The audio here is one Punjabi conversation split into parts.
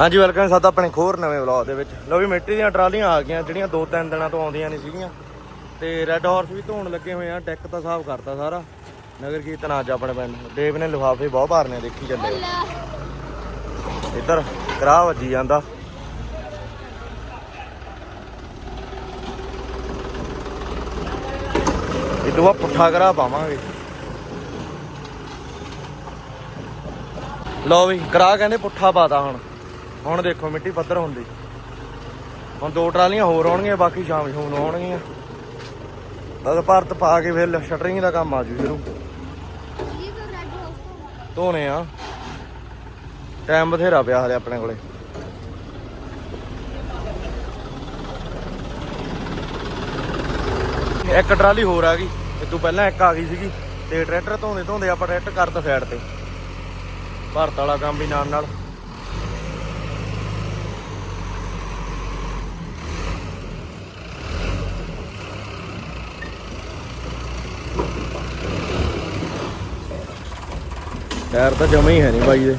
ਹਾਂਜੀ ਵੈਲਕਮ ਸਾਡਾ ਆਪਣੇ ਖੋਰ ਨਵੇਂ ਵਲੌਗ ਦੇ ਵਿੱਚ। ਲੋ ਵੀ ਮਿੱਟੀ ਦੀਆਂ ਟਰਾਲੀਆਂ ਆ ਗਈਆਂ, ਜਿਹੜੀਆਂ ਦੋ ਤਿੰਨ ਦਿਨਾਂ ਤੋਂ ਆਉਂਦੀਆਂ ਨਹੀਂ ਸੀਗੀਆਂ। ਤੇ ਰੈੱਡ ਹਾਰਸ ਵੀ ਧੋਣ ਲੱਗੇ ਹੋਏ ਆ ਡੈਕ ਤਾਂ ਸਾਫ਼ ਕਰਤਾ ਸਾਰਾ। ਨਗਰ ਕੀਰਤਨ ਅੱਜ ਆਪਣੇ ਪਿੰਡ ਦੇਵ ਨੇ ਲਿਫਾਫੇ ਬਹੁਤ ਭਾਰਨੇ ਦੇਖੀ ਚੱਲੇ ਇੱਧਰ, ਕਰਾਹ ਵੱਜੀ ਜਾਂਦਾ। ਇਹ ਤੋਂ ਪੁੱਠਾ ਕਰਾ ਪਾਵਾਂਗੇ। ਲਓ ਵੀ ਕਰਾ ਕਹਿੰਦੇ ਪੁੱਠਾ ਪਾਤਾ ਹੁਣ। ਹੁਣ ਦੇਖੋ ਮਿੱਟੀ ਪੱਧਰ ਹੁੰਦੀ। ਹੁਣ ਦੋ ਟਰਾਲੀਆਂ ਹੋਰ ਆਉਣਗੀਆਂ, ਬਾਕੀ ਸ਼ਾਮ ਨੂੰ ਆਉਣਗੀਆਂ। ਬਸ ਭਰਤ ਪਾ ਕੇ ਫਿਰ ਸ਼ਟਰਿੰਗ ਦਾ ਕੰਮ ਆ ਜੂ ਸ਼ੁਰੂ। ਧੋਨੇ ਆ। ਟਾਈਮ ਬਥੇਰਾ ਪਿਆ ਹਲੇ ਆਪਣੇ ਕੋਲੇ। ਇੱਕ ਟਰਾਲੀ ਹੋਰ ਆ ਗਈ। ਇਹ ਤੋਂ ਪਹਿਲਾਂ ਇੱਕ ਆ ਗਈ ਸੀਗੀ। ਤੇ ਟਰੈਕਟਰ ਧੋਂਦੇ ਧੋਂਦੇ ਆਪਾਂ ਟਰੈਕਟਰ ਕਰਤਾ ਸਾਈਡ ਤੇ। ਭਾਰਤ ਵਾਲਾ ਕੰਮ ਵੀ ਨਾਲ ਨਾਲ ਟਾਇਰ ਤਾਂ ਜਮਾ ਹੀ ਹੈ ਨਹੀਂ ਬਾਈ ਦੇ।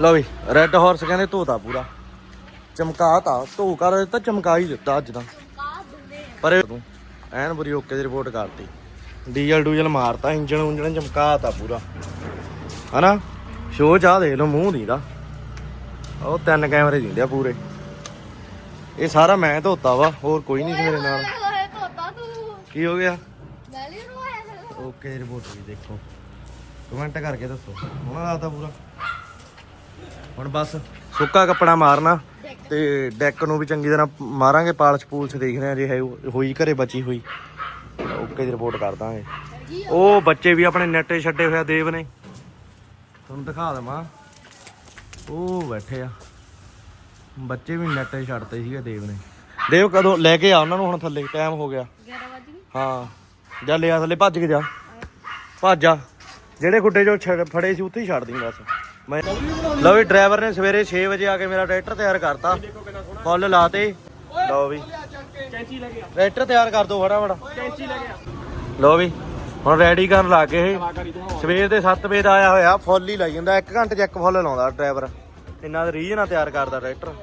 ਲਓ ਵੀ ਰੈੱਡ ਹਾਰਸ ਕਹਿੰਦੇ ਧੋਤਾ ਪੂਰਾ। ਚਮਕਾਤਾ, ਧੋ ਕਰ ਦਿੱਤਾ ਚਮਕਾ ਹੀ ਦਿੱਤਾ ਅੱਜ ਤਾਂ। ਪਰ ਐਨ ਬੁਰੀ ਓਕੇ ਦੀ ਰਿਪੋਰਟ ਕਰਤੀ। ਡੀਜ਼ਲ ਡੂਜ਼ਲ ਮਾਰਤਾ, ਇੰਜਣ ਉਂਜਣ ਚਮਕਾਤਾ ਪੂਰਾ। ਹਨਾ? ਸ਼ੋਅ ਚਾਹ ਦੇ ਲਓ, ਮੂੰਹ ਦੀ ਦਾ ਉਹ ਤਿੰਨ ਕੈਮਰੇ ਦਿੰਦੇ ਆ ਪੂਰੇ। ਇਹ ਸਾਰਾ ਮੈਂ ਧੋਤਾ ਵਾ, ਹੋਰ ਕੋਈ ਨਹੀਂ ਸੀ ਮੇਰੇ ਨਾਲ। ਕੀ ਹੋ ਗਿਆ? ਓਕੇ ਦੀ ਰਿਪੋਰਟ ਵੀ ਦੇਖੋ। ਕਮੈਂਟ ਕਰਕੇ ਦੱਸੋ। ਉਹਨਾਂ ਦਾ ਤਾਂ ਪੂਰਾ। ਹੁਣ ਬਸ ਸੁੱਕਾ ਕੱਪੜਾ ਮਾਰਨਾ ਤੇ ਡੈਕ ਨੂੰ ਵੀ ਚੰਗੀ ਤਰ੍ਹਾਂ ਮਾਰਾਂਗੇ ਪਾਲਸ਼ ਪੂਲਸ਼ ਦੇਖਦੇ ਆ ਜੇ ਹੈ ਹੋਈ ਘਰੇ ਬਚੀ ਹੋਈ। ਓਕੇ ਦੀ ਰਿਪੋਰਟ ਕਰ ਦਾਂਗੇ। ਉਹ ਬੱਚੇ ਵੀ ਆਪਣੇ ਨੈਟੇ ਛੱਡੇ ਹੋਇਆ ਦੇਵ ਨੇ। ਤੁਹਾਨੂੰ ਦਿਖਾ ਦਵਾਂ। ਉਹ ਬੈਠੇ ਆ। ਬੱਚੇ ਵੀ ਨੈਟੇ ਛੱਡਤੇ ਸੀਗੇ ਦੇਵ ਨੇ। ਦੇਵ ਕਦੋਂ ਲੈ ਕੇ ਆ ਉਹਨਾਂ ਨੂੰ ਹੁਣ ਥੱਲੇ? ਟਾਈਮ ਹੋ ਗਿਆ। ਹਾਂ। ਜਾ ਲਿਆ ਥੱਲੇ, ਭੱਜ ਕੇ ਜਾ। ਭੱਜ ਜਾ। ਜਿਹੜੇ ਗੁੱਡੇ ਜੋ ਛੜ- ਫੜੇ ਸੀ, ਉੱਥੇ ਹੀ ਛੱਡ ਦੀ ਬਸ। ਮੈਂ ਲਓ ਵੀ ਡਰਾਈਵਰ ਨੇ ਸਵੇਰੇ 6 ਵਜੇ ਆ ਕੇ ਮੇਰਾ ਟਰੈਕਟਰ ਤਿਆਰ ਕਰਤਾ। ਫੁੱਲ ਲਾਤੇ। ਲਓ ਵੀ। ਟਰੈਕਟਰ ਤਿਆਰ ਕਰ ਦੋ ਫਟਾਫਟ। ਕੈਂਚੀ ਲੈ ਗਿਆ ਲਓ ਵੀ। ਹੁਣ ਰੈਡੀ ਕਰਨ ਲਾ ਕੇ ਇਹ। ਸਵੇਰ ਦੇ 7 ਵਜੇ ਦਾ ਆਇਆ ਹੋਇਆ, ਫੁੱਲ ਹੀ ਲਾਈ ਜਾਂਦਾ। 1 ਘੰਟੇ ਚ ਇੱਕ ਫੁੱਲ ਲਾਉਂਦਾ ਡਰਾਈਵਰ। ਇੰਨਾ ਦੇ ਰੀਝ ਨਾਲ ਤਿਆਰ ਕਰਦਾ ਟਰੈਕਟਰ।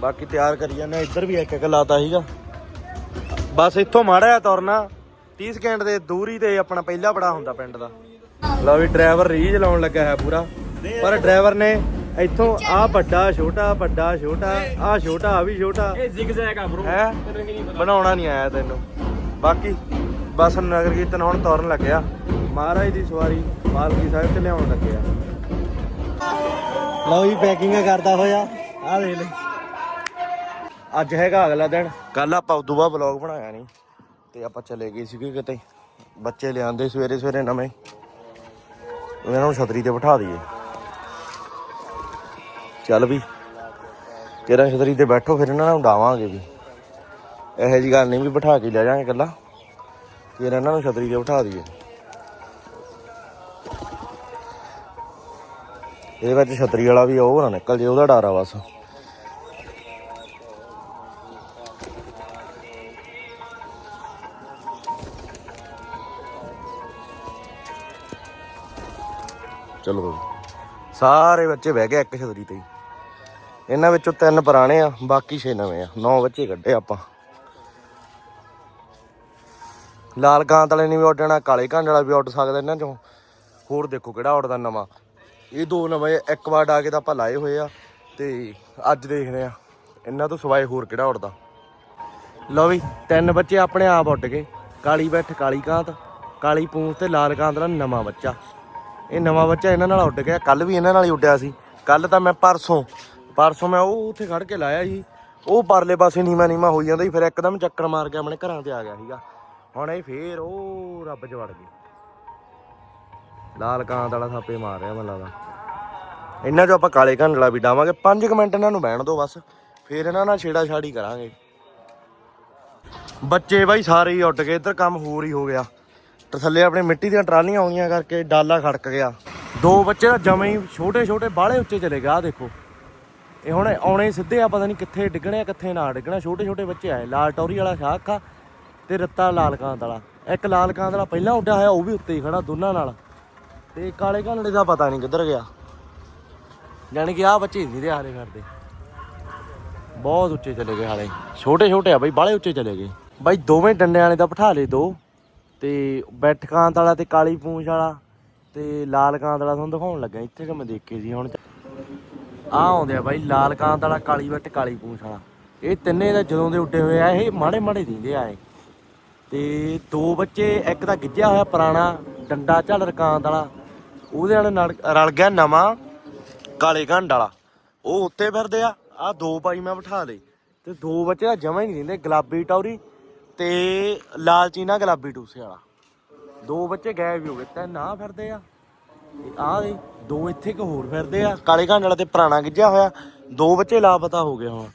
ਬਾਕੀ ਤਿਆਰ ਕਰੀ ਜਾਂਦੇ ਇੱਧਰ ਵੀ ਇੱਕ ਇੱਕ ਲਾਤਾ ਸੀਗਾ। ਬਸ ਇੱਥੋਂ ਮਾੜਾ ਜਿਹਾ ਤੁਰਨਾ। 30 ਸਕਿੰਟ ਦੇ ਦੂਰੀ ਤੇ ਆਪਣਾ ਪਹਿਲਾ ਬੜਾ ਹੁੰਦਾ ਪਿੰਡ ਦਾ। ਲਓ ਵੀ ਡਰਾਈਵਰ ਰੀਝ ਲਾਉਣ ਲੱਗਾ ਹੈ ਪੂਰਾ। ਪਰ ਡਰਾਈਵਰ ਨੇ ਇੱਥੋਂ ਆ ਵੱਡਾ ਛੋਟਾ ਵੱਡਾ ਛੋਟਾ ਆ ਛੋਟਾ ਆ ਵੀ ਛੋਟਾ। ਇਹ ਜ਼ਿਗ ਜ਼ੈਗ ਆ ਬ్రో ਹੈ? ਬਣਾਉਣਾ ਨਹੀਂ ਆਇਆ ਤੈਨੂੰ। ਬਾਕੀ ਬਸ ਨਗਰ ਕੀਰਤਨ ਹੁਣ ਤੁਰਨ ਲੱਗਿਆ। ਮਹਾਰਾਜ ਦੀ ਸਵਾਰੀ ਪਾਲਕੀ ਸਾਹਿਬ ਤੇ ਲਿਆਉਣ ਲੱਗਿਆ। ਲਓ ਜੀ ਪੈਕਿੰਗ ਕਰਦਾ ਹੋਇਆ। ਆ ਦੇਖ ਲੈ। ਅੱਜ ਹੈਗਾ ਅਗਲਾ ਦਿਨ। ਕੱਲ ਆਪਾਂ ਉਦੋਂ ਬਾਅਦ ਵਲੌਗ ਬਣਾਇਆ ਨਹੀਂ ਤੇ ਆਪਾਂ ਚਲੇ ਗਏ ਸੀਗੇ ਕਿਤੇ। ਬੱਚੇ ਲਿਆਂਦੇ ਸਵੇਰੇ ਸਵੇਰੇ ਨਵੇਂ। ਇਹਨਾਂ ਨੂੰ ਛਤਰੀ ਤੇ ਬਿਠਾ ਦਈਏ। ਚੱਲ ਵੀ, ਤੇਰਾ ਛਤਰੀ ਤੇ ਬੈਠੋ, ਫਿਰ ਇਹਨਾਂ ਨੂੰ ਉਡਾਵਾਂਗੇ ਵੀ। ਇਹੋ ਜੀ ਗੱਲ ਨਹੀਂ ਵੀ ਬਿਠਾ ਕੇ ਲੈ ਜਾਾਂਗੇ ਇਕੱਲਾ। ਫਿਰ ਇਹਨਾਂ ਨੂੰ ਛਤਰੀ ਤੇ ਬਿਠਾ ਦਈਏ। ਇਹਦੇ ਵਿੱਚ ਛਤਰੀ ਵਾਲਾ ਵੀ ਉਹ ਨਾ ਨਿਕਲ ਜੇ ਉਹਦਾ ਡਰ ਆ ਬਸ। ਚਲੋ ਬਈ। ਸਾਰੇ ਬੱਚੇ ਬਹਿ ਗਏ ਇੱਕ ਛਤਰੀ ਤੇ ਇਹਨਾਂ ਵਿੱਚੋਂ ਤਿੰਨ ਪੁਰਾਣੇ ਆ, ਬਾਕੀ 6 ਨਵੇਂ ਆ। 9 ਬੱਚੇ ਕੱਢੇ ਆਪਾਂ। ਲਾਲ ਕਾਂਤ ਵਾਲੇ ਨੇ ਵੀ ਉੱਡਣਾ ਕਾਲੇ ਕਾਂਡ ਵਾਲਾ ਵੀ ਉੱਡ ਸਕਦਾ ਇਹਨਾਂ ਚੋਂ। ਹੋਰ ਦੇਖੋ ਕਿਹੜਾ ਉੱਡਦਾ ਨਵਾਂ। ਇਹ ਦੋ ਨਵੇਂ ਇੱਕ ਵਾਰ ਡਾ ਕੇ ਤਾਂ ਆਪਾਂ ਲਾਏ ਹੋਏ ਆ, ਤੇ ਅੱਜ ਦੇਖਦੇ ਆ। ਇਹਨਾਂ ਤੋਂ ਸਵਾਏ ਹੋਰ ਕਿਹੜਾ ਉੱਡਦਾ। ਲਓ ਵੀ, ਤਿੰਨ ਬੱਚੇ ਆਪਣੇ ਆਪ ਉੱਡ ਗਏ। ਕਾਲੀ ਬੈਠ, ਕਾਲੀ ਕਾਂਤ ਕਾਲੀ ਪੂੰਛ ਤੇ ਲਾਲ ਕਾਂਤ ਦਾ ਨਵਾਂ ਬੱਚਾ। ਇਹ ਨਵਾਂ ਬੱਚਾ ਇਹਨਾਂ ਨਾਲ ਉੱਡ ਗਿਆ। ਕੱਲ ਵੀ ਇਹਨਾਂ ਨਾਲ ਹੀ ਉੱਡਿਆ ਸੀ। ਕੱਲ ਤਾਂ ਮੈਂ ਪਰਸੋਂ ਪਰਸੋਂ ਮੈਂ ਉਹ ਉੱਥੇ ਖੜ ਕੇ ਲਾਇਆ ਸੀ ਉਹ ਪਰਲੇ ਪਾਸੇ ਨੀਮਾ ਨੀਮਾ ਹੋਈ ਜਾਂਦਾ ਸੀ, ਫਿਰ ਇੱਕਦਮ ਚੱਕਰ ਮਾਰ ਕੇ ਆਪਣੇ ਘਰਾਂ ਤੇ ਆ ਗਿਆ ਸੀਗਾ। ਹੁਣ ਇਹ ਫੇਰ ਉਹ ਰੱਬ ਚ ਵੜ ਗਏ। ਲਾਲ ਕਾਂਤ ਵਾਲਾ ਥਾਪੇ ਮਾਰ ਰਿਹਾ ਮੈਨੂੰ ਲੱਗਦਾ। ਇਹਨਾਂ ਚੋਂ ਆਪਾਂ ਕਾਲੇ ਘੰਡਲਾ ਵੀ ਡਾਵਾਂਗੇ। 5 ਮਿੰਟ ਇਹਨਾਂ ਨੂੰ ਬਹਿਣ ਦਿਓ ਬਸ। ਫੇਰ ਇਹਨਾਂ ਨਾਲ ਛੇੜਾ ਛਾੜੀ ਕਰਾਂਗੇ। ਬੱਚੇ ਬਾਈ ਸਾਰੇ ਹੀ ਉੱਡ ਗਏ। ਇੱਧਰ ਕੰਮ ਹੋਰ ਹੀ ਹੋ ਗਿਆ। ਥੱਲੇ ਆਪਣੇ ਮਿੱਟੀ ਦੀਆਂ ਟਰਾਲੀਆਂ ਆਉਂਦੀਆਂ ਕਰਕੇ ਡਾਲਾ ਖੜਕ ਗਿਆ। ਦੋ ਬੱਚੇ ਤਾਂ ਜਮੇ ਹੀ ਛੋਟੇ ਛੋਟੇ ਬਾਹਲੇ ਉੱਚੇ ਚਲੇ ਗਏ। ਆਹ ਦੇਖੋ। ਇਹ ਹੁਣ ਆਉਣੇ ਸਿੱਧੇ ਆ, ਪਤਾ ਨਹੀਂ ਕਿੱਥੇ ਡਿੱਗਣੇ ਆ, ਕਿੱਥੇ ਨਾ ਡਿੱਗਣਾ। ਛੋਟੇ ਛੋਟੇ ਬੱਚੇ ਆਏ। ਲਾਲ ਟੌਰੀ ਵਾਲਾ ਸ਼ਾਖ ਆ ਤੇ ਰੱਤਾ ਲਾਲ ਕਾਂਤ ਵਾਲਾ। ਇੱਕ ਲਾਲ ਕਾਂਦਲਾ ਪਹਿਲਾਂ ਉੱਡਿਆ ਹੋਇਆ, ਉਹ ਵੀ ਉੱਤੇ ਹੀ ਖੜਾ ਦੋਨਾਂ ਨਾਲ। ਤੇ ਕਾਲੇ ਘਾਂਡਲੇ ਦਾ ਪਤਾ ਨਹੀਂ ਕਿੱਧਰ ਗਿਆ। ਜਾਣੀ ਕਿ ਆਹ ਬੱਚੇ ਨਹੀਂ ਦੇ ਹਾਲੇ ਫਿਰਦੇ ਬਹੁਤ ਉੱਚੇ ਚਲੇ ਗਏ ਹਾਲੇ। ਛੋਟੇ ਛੋਟੇ ਆ ਬਈ, ਬਾਹਲੇ ਉੱਚੇ ਚਲੇ ਗਏ। ਬਾਈ ਦੋਵੇਂ ਡੰਡਿਆਂ ਵਾਲੇ ਦਾ ਬਿਠਾ ਲਏ ਦੋ। ਤੇ ਬੈਠ ਕਾਂਤ ਵਾਲਾ ਤੇ ਕਾਲੀ ਪੂੰਛ ਵਾਲਾ ਤੇ ਲਾਲ ਕਾਂਤ ਵਾਲਾ ਤੁਹਾਨੂੰ ਦਿਖਾਉਣ ਲੱਗਾ ਇੱਥੇ ਕਿ ਮੈਂ ਦੇਖੇ ਸੀ, ਹੁਣ ਆ ਆਉਂਦੇ ਆ ਬਾਈ, ਲਾਲ ਕਾਂਤ ਵਾਲਾ, ਕਾਲੀ ਬੱਟ ਕਾਲੀ ਪੂੰਛ ਵਾਲਾ। ਇਹ ਤਿੰਨੇ ਦਾ ਜਦੋਂ ਦੇ ਉੱਡੇ ਹੋਏ ਆ, ਇਹ ਮਾੜੇ ਮਾੜੇ ਦਿੰਦੇ ਆ ਇਹ। ਤੇ ਦੋ ਬੱਚੇ, ਇੱਕ ਤਾਂ ਗਿੱਜਿਆ ਹੋਇਆ ਪੁਰਾਣਾ, ਡੰਡਾ ਝੱਲ ਕਾਂਤ ਵਾਲਾ, ਉਹਦੇ ਨਾਲ ਰਲ ਗਿਆ ਨਵਾਂ, ਕਾਲੇ ਘੰਡ ਵਾਲਾ। ਉਹ ਉੱਤੇ ਫਿਰਦੇ ਆ ਆ ਦੋ ਭਾਈ ਮੈਂ ਬਿਠਾ ਦੇ। ਤੇ ਦੋ ਬੱਚੇ ਤਾਂ ਜਮਾ ਹੀ ਨਹੀਂ ਦਿੰਦੇ, ਗੁਲਾਬੀ ਟੌਰੀ ਤੇ ਲਾਲਚੀ ਨਾ ਗੁਲਾਬੀ ਟੂਸੇ ਵਾਲਾ। ਦੋ ਬੱਚੇ ਗਾਇਬ ਹੀ ਹੋ ਗਏ, ਤਿੰਨ ਆ ਫਿਰਦੇ ਆ ਤੇ ਦੇ ਦੋ ਇੱਥੇ ਕਿ ਹੋਰ ਫਿਰਦੇ ਆ। ਕਾਲੇ ਘੰਡ ਵਾਲਾ ਤੇ ਪੁਰਾਣਾ ਗਿੱਜਿਆ ਹੋਇਆ, ਦੋ ਬੱਚੇ ਲਾਪਤਾ ਹੋ ਗਏ ਹੁਣ।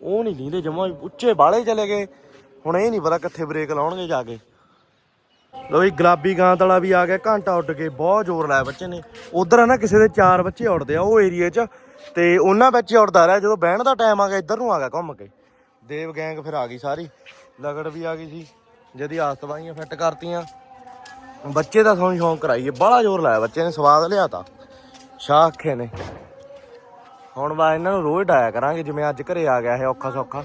ਉਹ ਨਹੀਂ ਨੀਂਦੇ ਜਮਾ ਉੱਚੇ ਬਾਲੇ ਚਲੇ ਗਏ। ਹੁਣ ਇਹ ਨਹੀਂ ਪਤਾ ਕਿੱਥੇ ਬ੍ਰੇਕ ਲਾਉਣਗੇ ਜਾ ਕੇ। ਲੋ ਵੀ ਗੁਲਾਬੀ ਗਾਂਤ ਵਾਲਾ ਵੀ ਆ ਗਿਆ, ਘੰਟਾ ਉੱਡ ਕੇ ਬਹੁਤ ਜ਼ੋਰ ਲਾਇਆ ਬੱਚੇ ਨੇ। ਉਧਰ ਆ ਨਾ ਕਿਸੇ ਦੇ ਚਾਰ ਬੱਚੇ ਉੱਡਦੇ ਆ, ਉਹ ਏਰੀਏ 'ਚ। ਤੇ ਉਹਨਾਂ ਵਿੱਚ ਹੀ ਉੱਡਦਾ ਰਿਹਾ, ਜਦੋਂ ਬਹਿਣ ਦਾ ਟਾਈਮ ਆ ਗਿਆ, ਇੱਧਰ ਨੂੰ ਆ ਗਿਆ ਘੁੰਮ ਕੇ। ਦੇਵ ਗੈਂਗ ਫਿਰ ਆ ਗਈ ਸਾਰੀ। ਲਗੜ ਵੀ ਆ ਗਈ ਸੀ ਜਦੀ ਆਸਤਵਾਈਆਂ ਫਿੱਟ ਕਰਤੀਆਂ। ਬੱਚੇ ਦਾ ਸੌਂ ਸ਼ੌਂਕ ਕਰਾਈਏ ਬੜਾ ਜ਼ੋਰ ਲਾਇਆ ਬੱਚੇ ਨੇ ਸਵਾਦ ਲਿਆਤਾ ਸ਼ਾਹ ਅੱਖੇ ਨੇ ਹੁਣ ਵਾ ਇਹਨਾਂ ਨੂੰ ਰੋਜ਼ ਡਾਇਆ ਕਰਾਂਗੇ ਜਿਵੇਂ ਅੱਜ ਘਰੇ ਆ ਗਿਆ ਇਹ ਔਖਾ ਸੌਖਾ।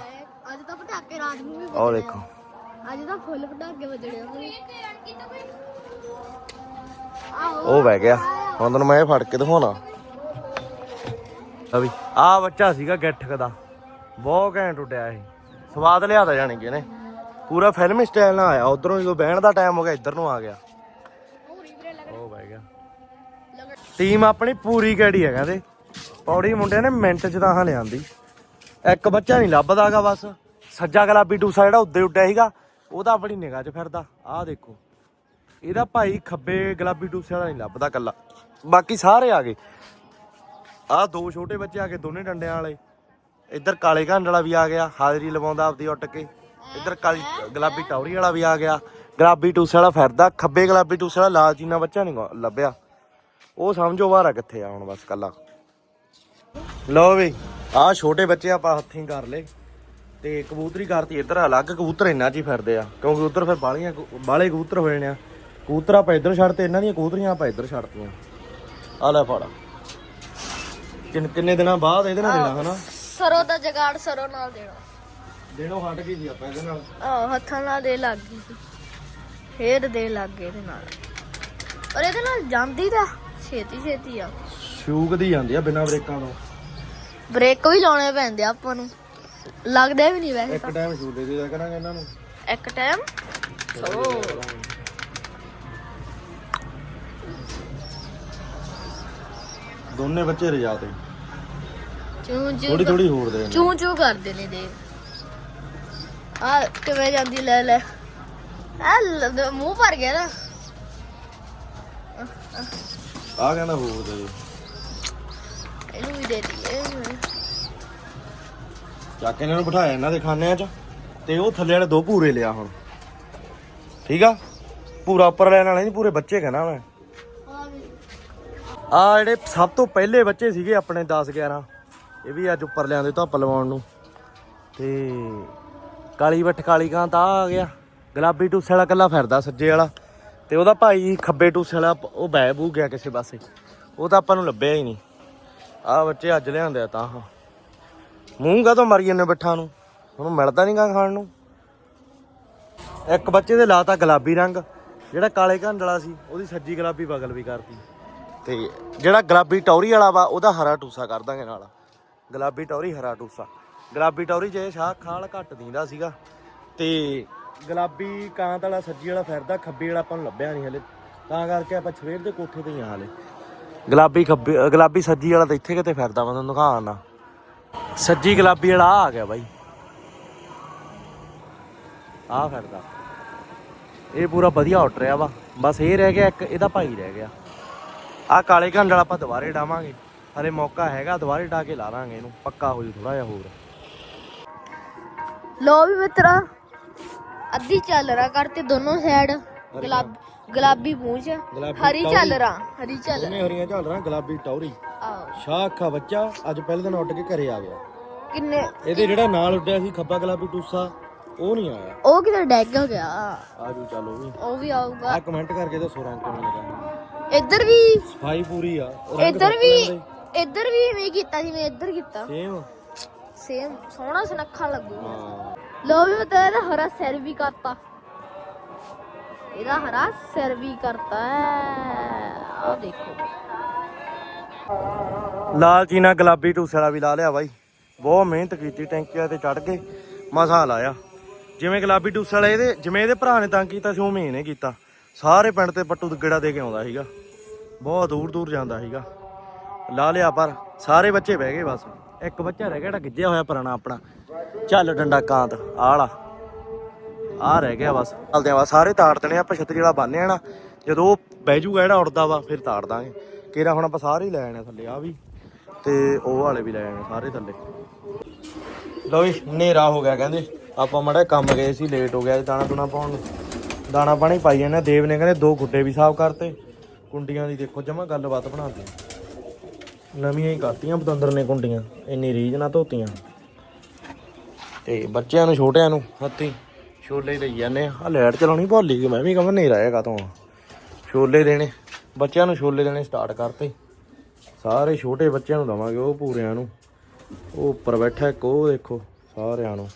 ਅੱਜ ਤਾਂ ਪਟਾਕੇ ਰਾਤ ਨੂੰ ਵੀ ਉਹ ਦੇਖੋ। ਅੱਜ ਤਾਂ ਫੁੱਲ ਪਟਾਕੇ ਵੱਜਣੇ ਆ ਉਹ ਬਹਿ ਗਿਆ। ਹੁਣ ਤੁਹਾਨੂੰ ਮੈਂ ਇਹ ਫੜ ਕੇ ਦਿਖਾਉਣਾ। ਅਭੀ ਆ ਬੱਚਾ ਸੀਗਾ ਗੱਠਕ ਦਾ। ਬਹੁਤ ਘੈਂਟ ਉੱਡਿਆ ਇਹ। ਸਵਾਦ ਲਿਆਦਾ ਜਾਣੀ ਕਿ ਇਹਨੇ। ਪੂਰਾ ਫਿਲਮੀ ਸਟਾਈਲ ਨਾਲ ਆਇਆ ਉਧਰੋਂ ਜਦੋਂ ਬਹਿਣ ਦਾ ਟਾਈਮ ਹੋ ਗਿਆ ਇੱਧਰ ਨੂੰ ਆ ਗਿਆ। ਉਹ ਬਹਿ ਗਿਆ ਟੀਮ ਆਪਣੀ ਪੂਰੀ ਗੈੜੀ ਹੈ ਕਹਿੰਦੇ ਪੌੜੀ ਮੁੰਡਿਆਂ ਨੇ ਮਿੰਟ ਚ ਤਾਂ ਹਾਂ ਲਿਆਂਦੀ ਇੱਕ ਬੱਚਾ ਨਹੀਂ ਲੱਭਦਾਗਾ ਬਸ। ਸੱਜਾ ਗੁਲਾਬੀ ਟੂਸਾ ਜਿਹੜਾ ਉੱਦੇ ਉੱਡਿਆ ਸੀਗਾ ਉਹਦਾ ਆਪਣੀ ਨਿਗਾਹ 'ਚ ਫਿਰਦਾ। ਆਹ ਦੇਖੋ। ਇਹਦਾ ਭਾਈ ਖੱਬੇ ਗੁਲਾਬੀ ਟੂਸੇ ਵਾਲਾ ਨਹੀਂ ਲੱਭਦਾ ਕੱਲਾ ਬਾਕੀ ਸਾਰੇ ਆ ਗਏ। ਆਹ ਦੋ ਛੋਟੇ ਬੱਚੇ ਆ ਗਏ ਦੋਨੇ ਡੰਡਿਆਂ ਵਾਲੇ। ਇੱਧਰ ਕਾਲੇ ਘੰਡ ਵਾਲਾ ਵੀ ਆ ਗਿਆ ਹਾਜ਼ਰੀ ਲਵਾਉਂਦਾ ਆਪਦੀ ਉੱਟ ਕੇ। ਇੱਧਰ ਕਾਲੀ ਗੁਲਾਬੀ ਟੌਰੀ ਵਾਲਾ ਵੀ ਆ ਗਿਆ। ਗੁਲਾਬੀ ਟੂਸੇ ਵਾਲਾ ਫਿਰਦਾ ਖੱਬੇ ਗੁਲਾਬੀ ਟੂਸੇ ਵਾਲਾ ਲਾਲ ਚੀਨਾ ਬੱਚਾ ਨਹੀਂ ਲੱਭਿਆ। ਉਹ ਸਮਝੋ ਬਾਹਰ ਆ ਕਿੱਥੇ ਆ ਹੁਣ ਬਸ ਕੱਲਾ। ਲਓ ਵੀ ਆਹ ਛੋਟੇ ਬੱਚੇ ਆਪਾਂ ਹੱਥੀਂ ਕਰ ਲਏ। ਤੇ ਕਬੂਤਰੀ ਕਰਤੀ ਇੱਧਰ ਅਲੱਗ ਕਬੂਤਰ ਇੰਨਾ ਚ ਹੀ ਫਿਰਦੇ ਆ। ਕਿਉਂਕਿ ਉਧਰ ਫਿਰ ਬਾਲੀਆਂ ਬਾਲੇ ਕਬੂਤਰ ਹੋਏ ਨੇ ਆ। ਕਬੂਤਰ ਆਪਾਂ ਇੱਧਰ ਛੱਡਤੇ ਇਹਨਾਂ ਦੀਆਂ ਕਬੂਤਰੀਆਂ ਆਪਾਂ ਇੱਧਰ ਛੱਡਤੀਆਂ ਆ ਲੈ ਫੜ। ਕਿੰਨੇ ਦਿਨਾਂ ਬਾਅਦ ਇਹਦੇ ਨਾਲ ਦੇਣਾ ਹਨਾ? ਸਰੋਂ ਦਾ ਜਗਾੜ ਸਰੋਂ ਨਾਲ ਦੇਣਾ। ਦੇਣੋਂ ਹਟ ਗਈ ਸੀ ਆਪਾਂ ਇਹਦੇ ਨਾਲ। ਆਹ ਹੱਥਾਂ ਨਾਲ ਦੇ ਲੱਗ ਗਈ ਸੀ। ਫੇਰ ਦੇ ਲੱਗ ਗਏ ਇਹਦੇ ਨਾਲ। ਪਰ ਇਹਦੇ ਨਾਲ ਜਾਂਦੀ ਤਾਂ ਛੇਤੀ ਛੇਤੀ ਆ। ਸ਼ੂਕਦੀ ਜਾਂਦੀ ਆ ਬਿਨਾਂ ਬ੍ਰੇਕਾਂ ਤੋਂ। ਬ੍ਰੇਕ ਵੀ ਲਾਉਣੇ ਪੈਂਦੇ ਆ ਆਪਾਂ ਨੂੰ। ਲੱਗਦੇ ਵੀ ਨਹੀਂ ਵੈਸੇ ਇੱਕ ਟਾਈਮ ਸ਼ੂਟ ਦੇ ਦਿਆ ਕਰਾਂਗੇ ਇਹਨਾਂ ਨੂੰ। ਇੱਕ ਟਾਈਮ ਓ ਦੋਨੇ ਬੱਚੇ ਰਜਾਤੇ। ਚੂੰ ਚੂੰ ਥੋੜੀ ਥੋੜੀ ਹੋਰ ਦੇ ਚੂੰ ਚੂੰ ਕਰਦੇ ਨੇ ਦੇ ਆ ਕਿਵੇਂ ਜਾਂਦੀ ਲੈ ਲੈ। ਆ ਮੂੰਹ ਭਰ ਗਿਆ ਨਾ। ਆ ਕਹਿੰਦਾ ਹੋਰ ਦੇ। ਇਹਨੂੰ ਵੀ ਦੇ ਦਈਏ। ਚੱਕ ਕੇ ਇਹਨਾਂ ਨੂੰ ਬਿਠਾਇਆ ਇਹਨਾਂ ਦੇ ਖਾਨਿਆਂ 'ਚ। ਤੇ ਉਹ ਥੱਲੇ ਵਾਲੇ ਦੋ ਪੂਰੇ ਲਿਆ ਹੁਣ। ਠੀਕ ਆ? ਪੂਰਾ ਉੱਪਰ ਲੈਣ ਵਾਲੇ ਨਹੀਂ ਪੂਰੇ ਬੱਚੇ ਕਹਿਣਾ ਮੈਂ। ਆ ਜਿਹੜੇ ਸਭ ਤੋਂ ਪਹਿਲੇ ਬੱਚੇ ਸੀਗੇ ਆਪਣੇ 10 11 ਇਹ ਵੀ ਅੱਜ ਉੱਪਰ ਲਿਆਂਦੇ ਧੁੱਪ ਲਵਾਉਣ ਨੂੰ। ਤੇ ਕਾਲੀ ਬੱਠ ਕਾਲੀ ਕਾਂ ਤਾਂ ਆ ਗਿਆ। ਗੁਲਾਬੀ ਟੂਸੇ ਵਾਲਾ ਕੱਲਾ ਫਿਰਦਾ ਸੱਜੇ ਵਾਲਾ। ਤੇ ਉਹਦਾ ਭਾਈ ਖੱਬੇ ਟੂਸੇ ਵਾਲਾ ਉਹ ਬਹਿ ਬੂ ਗਿਆ ਕਿਸੇ ਪਾਸੇ। ਉਹ ਤਾਂ ਆਪਾਂ ਨੂੰ ਲੱਭਿਆ ਹੀ ਨਹੀਂ। ਆ ਬੱਚੇ ਅੱਜ ਲਿਆਂਦੇ ਤਾਂ। ਆਹ ਮੂੰਹ ਤੋਂ ਮਰੀ ਜਾਂਦੇ ਬੱਠਾਂ ਨੂੰ? ਉਹਨੂੰ ਮਿਲਦਾ ਨਹੀਂਗਾ ਖਾਣ ਨੂੰ। ਇੱਕ ਬੱਚੇ ਦੇ ਲਾਤਾ ਗੁਲਾਬੀ ਰੰਗ। ਜਿਹੜਾ ਕਾਲੇ ਘੰਡ ਵਾਲਾ ਸੀ, ਉਹਦੀ ਸੱਜੀ ਗੁਲਾਬੀ ਬਗਲ ਵੀ ਕਰਤੀ। ਤੇ ਜਿਹੜਾ ਗੁਲਾਬੀ ਟੌਰੀ ਵਾਲਾ ਵਾ, ਉਹਦਾ ਹਰਾ ਟੂਸਾ ਕਰ ਦਾਂਗੇ ਨਾਲ। ਗੁਲਾਬੀ ਟੌਰੀ, ਹਰਾ ਟੂਸਾ ਗੁਲਾਬੀ ਟੌਰੀ ਜੇ ਸ਼ਾਹ ਖਾਲ ਘੱਟ ਦਿੰਦਾ ਸੀਗਾ। ਤੇ ਗੁਲਾਬੀ ਕਾਂਤ ਵਾਲਾ, ਸੱਜੀ ਵਾਲਾ ਫਿਰਦਾ, ਖੱਬੀ ਵਾਲਾ ਆਪਾਂ ਨੂੰ ਲੱਭਿਆ ਨਹੀਂ ਹਲੇ। ਤਾਂ ਕਰਕੇ ਆਪਾਂ ਸਵੇਰ ਦੇ ਕੋਠੇ ਤੇ ਹੀ ਆ ਹਲੇ। ਗੁਲਾਬੀ ਖੱਬੀ ਗੁਲਾਬੀ ਸੱਜੀ ਵਾਲਾ ਤਾਂ ਇੱਥੇ ਕਿਤੇ ਫਿਰਦਾ ਮੈਂ ਤੁਹਾਨੂੰ ਦਿਖਾਣਾ ਸੱਜੀ ਗੁਲਾਬੀ ਵਾਲਾ ਆਹ ਆ ਗਿਆ ਬਾਈ। ਆ ਫਿਰਦਾ। ਇਹ ਪੂਰਾ ਵਧੀਆ ਉੱਡ ਰਿਹਾ ਵਾ। ਬਸ ਇਹ ਰਹਿ ਗਿਆ, ਇੱਕ ਇਹਦਾ ਭਾਈ ਰਹਿ ਗਿਆ। ਆ ਕਾਲੇ ਘੰਡ ਵਾਲਾ ਆਪਾਂ ਦੁਬਾਰੇ ਡਾਵਾਂਗੇ। ਹਲੇ ਮੌਕਾ ਹੈਗਾ, ਦੁਬਾਰੇ ਡਾ ਕੇ ਲਾ ਲਾਂਗੇ ਇਹਨੂੰ। ਪੱਕਾ ਹੋ ਜੂ ਥੋੜਾ ਜਿਹਾ ਹੋਰ। ਲੋ ਵੀ ਮਿੱਤਰਾ ਅੱਧੀ ਚੱਲ ਰਾ ਕਰਤੇ ਦੋਨੋਂ ਸਾਈਡ ਗੁਲਾਬ ਗੁਲਾਬੀ ਪੂੰਛ ਗੁਲਾਬੀ ਹਰੀ। ਚੱਲ ਰਾ ਹਰੀ ਚੱਲ ਦੋਨੇ ਹਰੀਆਂ ਝਾਲ ਰਹਾ ਗੁਲਾਬੀ ਟੌਰੀ ਆਹੋ। ਸ਼ਾਹ ਅੱਖਾ ਬੱਚਾ ਅੱਜ ਪਹਿਲੇ ਦਿਨ ਉੱਡ ਕੇ ਘਰੇ ਆ ਗਿਆ। ਕਿੰਨੇ ਇਹਦੇ ਜਿਹੜਾ ਨਾਲ ਉੱਡਿਆ ਸੀ ਖੱਬਾ ਗੁਲਾਬੀ ਟੂਸਾ ਉਹ ਨਹੀਂ ਆਇਆ। ਉਹ ਕਿਤੇ ਡੈਗ ਹੋ ਗਿਆ ਆਜੂ ਚੱਲ ਵੀ। ਉਹ ਵੀ ਆਊਗਾ। ਆ ਕਮੈਂਟ ਕਰਕੇ ਦੱਸੋ ਰੰਗ ਕਿਵੇਂ ਲੱਗਾ। ਇੱਧਰ ਵੀ ਸਫ਼ਾਈ ਪੂਰੀ ਆ। ਇੱਧਰ ਵੀ ਇੱਧਰ ਵੀ ਇਵੇਂ ਕੀਤਾ ਜਿਵੇਂ ਇੱਧਰ ਕੀਤਾ। ਸੇਮ ਸੇਮ ਸੋਹਣਾ ਸੁਨੱਖਾ ਲੱਗੂ ਹਾਂ। ਲੋ ਵੀ ਬਤਾ ਇਹਦਾ ਹਰਾ ਸਿਰ ਵੀ ਕਰਤਾ। ਇਹਦਾ ਹਰਾ ਸਿਰ ਵੀ ਕਰਤਾ ਆ ਦੇਖੋ। ਲਾਲ ਚੀਨਾ ਗੁਲਾਬੀ ਟੂਸੇ ਵਾਲਾ ਵੀ ਲਾ ਲਿਆ ਬਾਈ। ਬਹੁਤ ਮਿਹਨਤ ਕੀਤੀ, ਟੈਂਕੀਆਂ ਤੇ ਚੜ ਕੇ ਮਸਾ ਲਾਇਆ। ਜਿਵੇਂ ਗੁਲਾਬੀ ਟੂਸੇ ਵਾਲਾ ਇਹਦੇ, ਜਿਵੇਂ ਇਹਦੇ ਭਰਾ ਨੇ ਤੰਗ ਕੀਤਾ, ਸੀ ਉਵੇਂ ਇਹਨੇ ਕੀਤਾ। ਸਾਰੇ ਪਿੰਡ ਤੇ ਪੱਟੂ ਗੇੜਾ ਦੇ ਕੇ ਆਉਂਦਾ ਸੀਗਾ। ਬਹੁਤ ਦੂਰ ਦੂਰ ਜਾਂਦਾ ਸੀਗਾ। ਲਾ ਲਿਆ ਪਰ ਸਾਰੇ ਬੱਚੇ ਬਹਿ ਗਏ ਬਸ। ਇੱਕ ਬੱਚਾ ਰਹਿ ਗਿਆ ਜਿਹੜਾ ਗਿੱਜਿਆ ਹੋਇਆ ਪੁਰਾਣਾ ਆਪਣਾ। ਚੱਲ ਡੰਡਾ ਕਾਂਤ ਆਲਾ ਆ ਰਹਿ ਗਿਆ ਬਸ। ਚੱਲਦੇ ਆ ਸਾਰੇ ਤਾੜ ਦੇਣੇ ਆਪਾਂ ਛੱਤਰੀ ਵਾਲਾ ਬੰਨ੍ਹ ਆਣਾ ਜਦੋਂ ਉਹ ਬਹਿ ਜੂਗਾ ਜਿਹੜਾ ਉੜਦਾ ਵਾ, ਫਿਰ ਤਾੜ ਦਾਂਗੇ। ਕੇਰਾ ਹੁਣ ਆਪਾਂ ਸਾਰੇ ਹੀ ਲੈ ਆਣੇ ਥੱਲੇ ਆ ਵੀ। ਤੇ ਉਹ ਵਾਲੇ ਵੀ ਲੈ ਆਣੇ ਸਾਰੇ ਥੱਲੇ। ਲਓ ਵੀ ਹਨੇਰਾ ਹੋ ਗਿਆ ਕਹਿੰਦੇ। ਆਪਾਂ ਮੜਾ ਕੰਮ ਗਏ ਸੀ ਲੇਟ ਹੋ ਗਿਆ ਦਾਣਾ ਦੁਣਾ ਪਾਉਣ ਨੂੰ। ਦਾਣਾ ਪਾਣੀ ਪਾਈ ਜਾਂਦੇ ਦੇਵ ਨੇ ਕਹਿੰਦੇ ਦੋ ਗੁੱਡੇ ਵੀ ਸਾਫ਼ ਕਰਤੇ। ਕੁੰਡੀਆਂ ਦੀ ਦੇਖੋ, ਜਮਾ ਗੱਲਬਾਤ ਬਣਾਤੀ। ਨਵੀਆਂ ਹੀ ਕਰਤੀਆਂ, ਪਤੰਦਰ ਨੇ ਕੁੰਡੀਆਂ। ਇੰਨੀ ਰੀਝ ਨਾ ਧੋਤੀਆਂ। ਤੇ ਬੱਚਿਆਂ ਨੂੰ, ਛੋਟਿਆਂ ਨੂੰ ਹੱਥੀ ਛੋਲੇ ਦੇਈ ਜਾਂਦੇ ਆ। ਆਹ ਲਾਈਟ ਚਲਾਉਣੀ ਭੁੱਲ ਗਈ ਮੈਂ ਵੀ ਕਹਾਂ ਨਹੀਂ ਰਹੇਗਾ ਤੋਂ ਛੋਲੇ ਦੇਣੇ, ਬੱਚਿਆਂ ਨੂੰ ਛੋਲੇ ਦੇਣੇ ਸਟਾਰਟ ਕਰਤੇ। ਸਾਰੇ ਛੋਟੇ ਬੱਚਿਆਂ ਨੂੰ ਦਵਾਂਗੇ ਉਹ ਪੂਰਿਆਂ ਨੂੰ। ਉਹ ਉੱਪਰ ਬੈਠਾ ਇੱਕ, ਉਹ ਦੇਖੋ ਸਾਰਿਆਂ ਨੂੰ।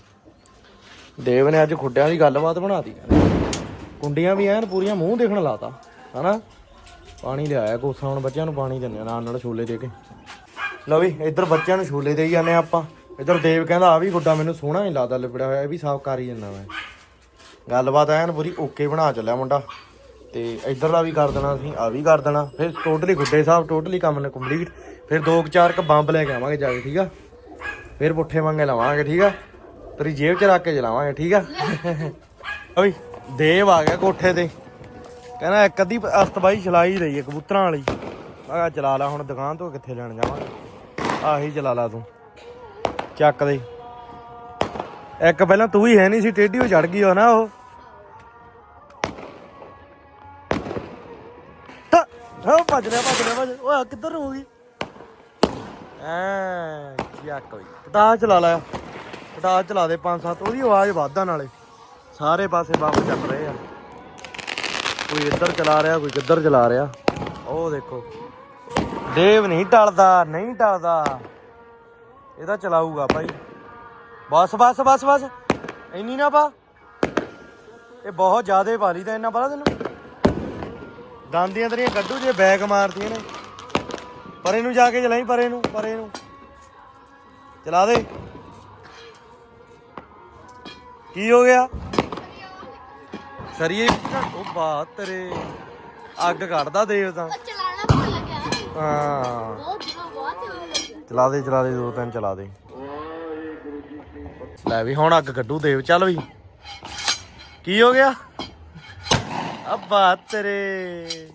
ਦੇਵ ਨੇ ਅੱਜ ਖੁੱਡਿਆਂ ਦੀ ਗੱਲਬਾਤ ਬਣਾਤੀ ਕਹਿੰਦੇ ਕੁੰਡੀਆਂ ਵੀ ਐਨ ਪੂਰੀਆਂ ਮੂੰਹ ਦੇਖਣ ਲਾਤਾ, ਹਨਾ? ਪਾਣੀ ਲਿਆਇਆ ਕੋਸਾ, ਹੁਣ ਬੱਚਿਆਂ ਨੂੰ ਪਾਣੀ ਦਿੰਦੇ ਆ ਨਾਲ ਨਾਲ ਛੋਲੇ ਦੇ ਕੇ। ਲਓ ਵੀ, ਇੱਧਰ ਬੱਚਿਆਂ ਨੂੰ ਛੋਲੇ ਦੇਈ ਜਾਂਦੇ ਆ ਆਪਾਂ। ਇੱਧਰ ਦੇਵ ਕਹਿੰਦਾ ਆ ਵੀ ਗੁੱਡਾ ਮੈਨੂੰ ਸੋਹਣਾ ਹੀ ਲੱਗਦਾ ਲਿਬੜਿਆ ਹੋਇਆ, ਇਹ ਵੀ ਸਾਫ਼ ਕਰ ਹੀ ਜਾਂਦਾ ਮੈਂ। ਗੱਲਬਾਤ ਐਨ ਪੂਰੀ ਓਕੇ ਬਣਾ ਚੱਲਿਆ ਮੁੰਡਾ। ਤੇ ਇੱਧਰਲਾ ਵੀ ਕਰ ਦੇਣਾ ਅਸੀਂ ਆ ਵੀ ਕਰ ਦੇਣਾ। ਫਿਰ ਟੋਟਲੀ ਗੁੱਡੇ ਸਾਹਿਬ ਟੋਟਲੀ ਕੰਮ ਨੇ ਕੰਪਲੀਟ ਫਿਰ ਦੋ ਕੁ ਚਾਰ ਕ ਬੰਬ ਲੈ ਕੇ ਆਵਾਂਗੇ ਜਾ ਕੇ, ਠੀਕ ਆ? ਫਿਰ ਪੁੱਠੇ ਮੰਗੇ ਲਵਾਂਗੇ, ਠੀਕ ਆ? ਤੇਰੀ ਜੇਬ 'ਚ ਰੱਖ ਕੇ ਚਲਾਵਾਂਗੇ ਠੀਕ ਆ? ਓਏ ਦੇਵ ਆ ਗਿਆ ਕੋਠੇ ਤੇ। ਕਹਿੰਦਾ, ਇੱਕ ਅੱਧੀ ਅਸਤਬਾਈ ਚਲਾਈ ਲਈ ਕਬੂਤਰਾਂ ਵਾਲੀ। ਮੈਂ ਕਿਹਾ ਚਲਾ ਲਾ ਹੁਣ, ਦੁਕਾਨ ਤੋਂ ਕਿੱਥੇ ਲੈਣ ਜਾਵਾਂਗੇ? ਆਹੀ ਚਲਾ ਲਾ ਤੂੰ। ਚੱਕ ਦੇ। ਇੱਕ ਪਹਿਲਾਂ ਤੂੰ ਹੀ ਹੈ ਨਹੀਂ ਸੀ, ਟੇਢੀ ਹੋ ਚੜ ਗਈ ਹੋ ਨਾ ਉਹ। ਤਾਂ ਹਾਂ ਭੱਜ ਰਿਹਾ ਭੱਜ ਰਿਹਾ, ਭੱਜ ਓਏ ਆਹ ਕਿੱਧਰ ਨੂੰ ਹੋ ਗਈ? ਐ, ਚੱਕ ਹੋਈ ਪਟਾ ਚਲਾ ਲਾ। ਪਟਾ ਚਲਾ ਦੇ ਪੰਜ ਸੱਤ, ਉਹਦੀ ਆਵਾਜ਼ ਵਾਧਾ ਨਾਲੇ। ਸਾਰੇ ਪਾਸੇ ਬੰਬ ਚੱਲ ਰਹੇ ਆ। ਕੋਈ ਇੱਧਰ ਚਲਾ ਰਿਹਾ, ਕੋਈ ਕਿੱਧਰ ਚਲਾ ਰਿਹਾ। ਉਹ ਦੇਖੋ। ਦੇਵ ਨਹੀਂ ਟਲਦਾ ਨਹੀਂ ਟਲਦਾ। ਇਹਦਾ ਚਲਾਊਗਾ ਭਾਈ। ਬਸ ਬਸ ਬਸ ਬਸ। ਇੰਨੀ ਨਾ ਪਾ। ਇਹ ਬਹੁਤ ਜ਼ਿਆਦੇ ਪਾ ਲਈ ਤਾਂ ਇੰਨਾ ਪਤਾ ਤੈਨੂੰ। ਦੰਦੀਆਂ ਤੇਰੀਆਂ ਕੱਢੂ ਜੇ ਬੈਗ ਮਾਰਦੀਆਂ ਨੇ। ਪਰੇ ਨੂੰ ਜਾ ਕੇ ਚਲਾਈ ਪਰੇ ਨੂੰ ਪਰੇ ਨੂੰ। ਚਲਾ ਦੇ। ਕੀ ਹੋ ਗਿਆ? ਸਰੀਏ ਉਹ ਬਾਤ ਤੇਰੇ ਅੱਗ ਕੱਢਦਾ ਦੇਵ ਤਾਂ। ਚਲਾਣਾ ਭੁੱਲ ਗਿਆ। ਹਾਂ ਬਹੁਤ ਦਿਨਾਂ ਬਾਅਦ ਚੱਲਣ ਲੱਗਿਆ ਚਲਾ ਦੇ ਚਲਾ ਦੇ, ਦੋ ਤਿੰਨ ਚਲਾ ਦੇ। ਲੈ ਵੀ, ਹੁਣ ਅੱਗ ਕੱਢੂ ਦੇਵ, ਚੱਲ ਵੀ। ਕੀ ਹੋ ਗਿਆ? ਅੱਬਾ ਬਾਤ ਤੇਰੇ।